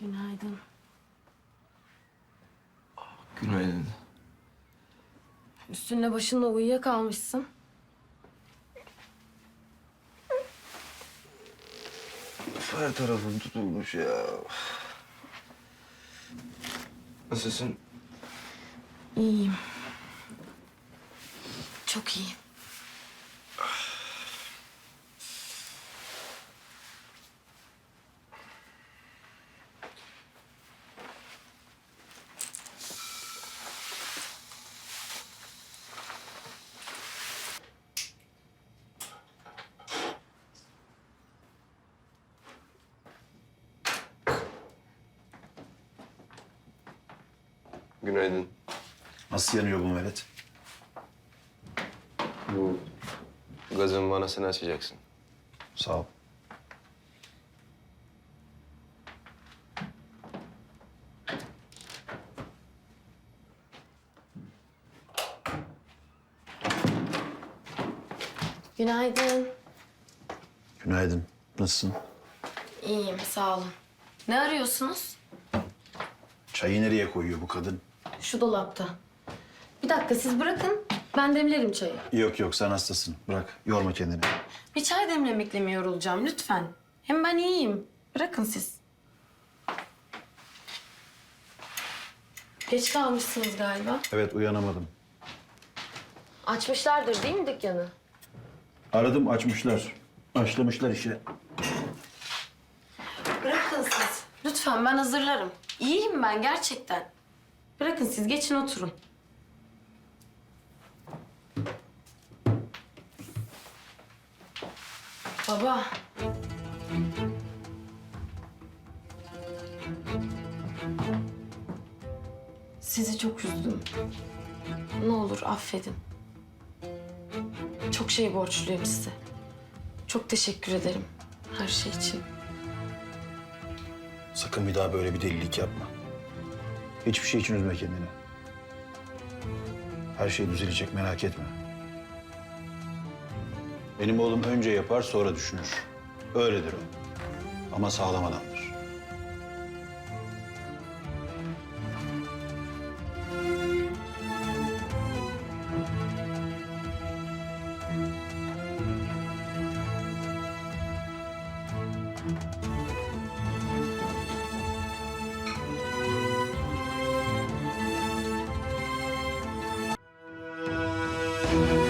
Günaydın. Günaydın. Üstünle başınla uyuyakalmışsın. Her tarafım tutulmuş ya. Nasılsın? İyiyim. Çok iyi. Günaydın. Nasıl yanıyor bu melet? Bu gazın manasını açacaksın. Sağ ol. Günaydın. Günaydın. Nasılsın? İyiyim, sağ olun. Ne arıyorsunuz? Çayı nereye koyuyor bu kadın? Şu dolapta. Bir dakika siz bırakın. Ben demlerim çayı. Yok yok sen hastasın. Bırak. Yorma kendini. Bir çay demlemekle mi yorulacağım lütfen? Hem ben iyiyim. Bırakın siz. Geç kalmışsınız galiba. Evet uyanamadım. Açmışlardır değil mi dükkanı? Aradım açmışlar. Başlamışlar işe. Bırakın siz. Lütfen ben hazırlarım. İyiyim ben gerçekten. Bırakın siz geçin oturun. Baba. Sizi çok üzdüm. Ne olur affedin. Çok şey borçluyum size. Çok teşekkür ederim her şey için. Sakın bir daha böyle bir delilik yapma. Hiçbir şey için üzme kendini. Her şey düzelecek merak etme. Benim oğlum önce yapar sonra düşünür. Öyledir o. Ama sağlam adamdır. Baba.